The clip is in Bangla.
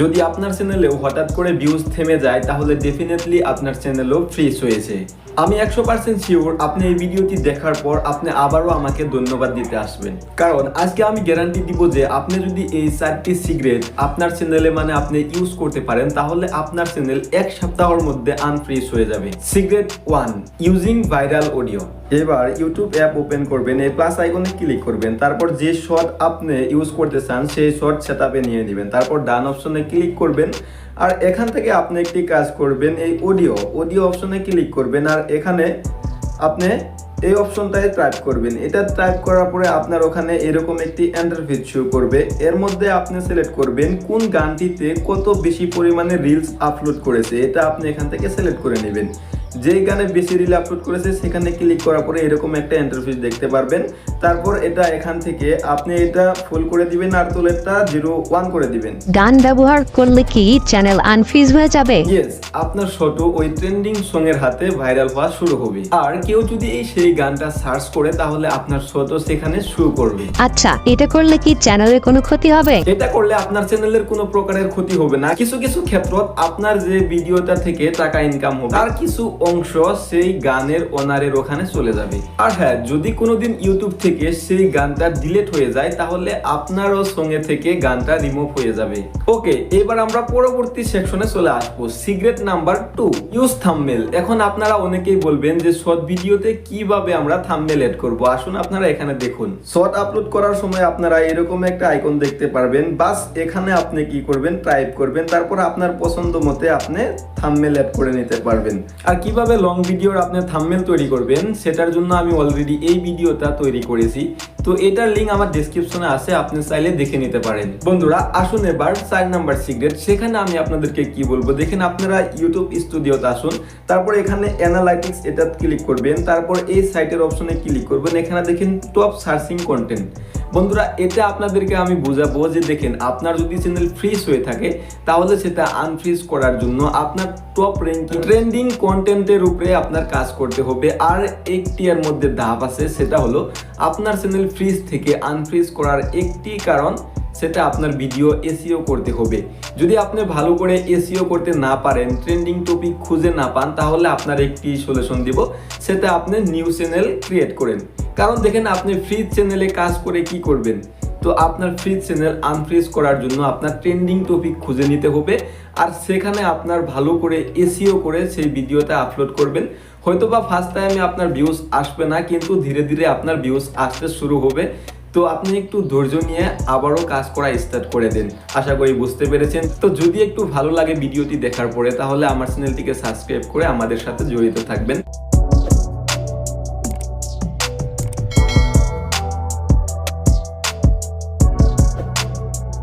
যদি আপনার চ্যানেলেও হঠাৎ করে ভিউজ থেমে যায় তাহলে ডেফিনেটলি আপনার চ্যানেলও ফ্রিজ হয়েছে। আমি একশো পার্সেন্ট শিওর আপনি এই ভিডিওটি দেখার পর আপনি আবারও আমাকে ধন্যবাদ দিতে আসবেন। কারণ আজকে আমি গ্যারান্টি দিব যে আপনি যদি এই চারটি সিগারেট আপনার চ্যানেলে মানে আপনি ইউজ করতে পারেন, তাহলে আপনার চ্যানেল এক সপ্তাহের মধ্যে আনফ্রিজ হয়ে যাবে। Cigarette one using viral audio এবার ইউটিউব অ্যাপ ওপেন করবেন, এই প্লাস আইকনে ক্লিক করবেন, তারপর যে শট আপনি ইউজ করতে চান, সেই শট সেটআপে নিয়ে নেবেন। তারপর ডান অপশনে ক্লিক করবেন, আর এখান থেকে আপনি একটি কাজ করবেন, এই অডিও অডিও অপশনে ক্লিক করবেন, আর এখানে আপনি এই অপশনটায় টাইপ করবেন। এটা টাইপ করার পরে আপনার ওখানে এরকম একটি ইন্টারফেস শো করবে। এর মধ্যে আপনি সিলেক্ট করবেন কোন গানটিতে কত বেশি পরিমাণে রিলস আপলোড করেছে। এটা আপনি এখান থেকে সিলেক্ট করে নেবেন। যেই গানে বেশি রিল আপলোড করেছে সেখানে ক্লিক করার পরে এরকম একটা ইন্টারফেস দেখতে পারবেন। তারপর এটা এখান থেকে আপনি এটা ফুল করে দিবেন আর তোলেরটা জিরো ওয়ান করে দিবেন। গান ব্যবহার করলে কি চ্যানেল আনফ্রিজ হয়ে যাবে? ইয়েস আপনার ফটো ওই ট্রেন্ডিং সং এর হাতে ভাইরাল হওয়া শুরু হবে। আর কেউ যদি এই সেই গানটা সার্চ করে তাহলে আপনার ফটো সেখানে শুরু করবে। আচ্ছা এটা করলে কি চ্যানেলের কোনো ক্ষতি হবে? এটা করলে আপনার চ্যানেলের কোনো প্রকারের ক্ষতি হবে না। কিছু কিছু ক্ষেত্রত আপনার যে ভিডিওটা থেকে টাকা ইনকাম হবে আর কিছু অংশ সেই গানের ওনারের ওখানে চলে যাবে। আর হ্যাঁ যদি কোনোদিন ইউটিউব থেকে সেই গানটা ডিলিট হয়ে যায়, তাহলে আপনারও সঙ্গে থেকে গানটা রিমুভ হয়ে যাবে। ওকে, এবার আমরা পরবর্তী সেকশনে চলে আসব। Cigarette number two use thumbnail এখন আপনারা অনেকেই বলবেন যে শর্ট ভিডিওতে কীভাবে আমরা থাম্বনেল এড করব? আসুন আপনারা এখানে দেখুন। শর্ট আপলোড করার সময় আপনারা এরকম একটা আইকন দেখতে পারবেন। বাস, এখানে আপনি কি করবেন? টাইপ করবেন। তারপর আপনার পছন্দ মতে আপনি থাম্বনেল এড করে নিতে পারবেন। আর কীভাবে লং ভিডিওর আপনি থাম্বনেল তৈরি করবেন, সেটার জন্য আমি অলরেডি এই ভিডিওটা তৈরি করেছি। তো এটার লিঙ্ক আমার ডেসক্রিপশনে আছে, আপনি চাইলে দেখে নিতে পারেন। বন্ধুরা, আসুন এবার চার নাম্বার সিগারেট সেখানে আমি আপনাদেরকে কি বলব? দেখেন আপনারা ইউটিউব স্টুডিওতে আসুন, তারপর এখানে অ্যানালাইটিক্স এটা ক্লিক করবেন, তারপর এই সাইটের অপশনে ক্লিক করবেন, এখানে দেখেন টপ সার্চিং কন্টেন্ট বন্ধুরা, এটা আপনাদেরকে আমি বুঝাবো যে দেখেন, আপনার যদি চ্যানেল ফ্রিজ হয়ে থাকে, তাহলে সেটা আনফ্রিজ করার জন্য আপনার টপ র্যাঙ্কিং ট্রেন্ডিং কন্টেন্টের উপরে আপনার কাজ করতে হবে। আর একটি এর মধ্যে ধাপ আছে, সেটা হলো আপনার চ্যানেল ফ্রিজ থেকে আনফ্রিজ করার একটি কারণ, সেটা আপনার ভিডিও এসিও করতে হবে। যদি আপনি ভালো করে এসিও করতে না পারেন ট্রেন্ডিং টপিক খুঁজে না পান, তাহলে আপনার একটি সলিউশন দিব, সেটা আপনি নিউ চ্যানেল ক্রিয়েট করেন। কারণ দেখেন আপনি ফ্রি চ্যানেলে কাজ করে কি করবেন? তো আপনার ফ্রি চ্যানেল আনফ্রিজ করার জন্য আপনার ট্রেন্ডিং টপিক খুঁজে নিতে হবে। আর সেখানে আপনার ভালো করে এসিও করে সেই ভিডিওটা আপলোড করবেন। হয়তো বা ফার্স্ট টাইমে আপনার ভিউজ আসবে না, কিন্তু ধীরে ধীরে আপনার ভিউজ আসতে শুরু হবে। তো আপনি একটু ধৈর্য নিয়ে আবারও কাজ করা স্টার্ট করে দেন। আশা করি বুঝতে পেরেছেন। তো যদি একটু ভালো লাগে ভিডিওটি দেখার পরে, তাহলে আমার চ্যানেলটিকে সাবস্ক্রাইব করে আমাদের সাথে জড়িত থাকবেন।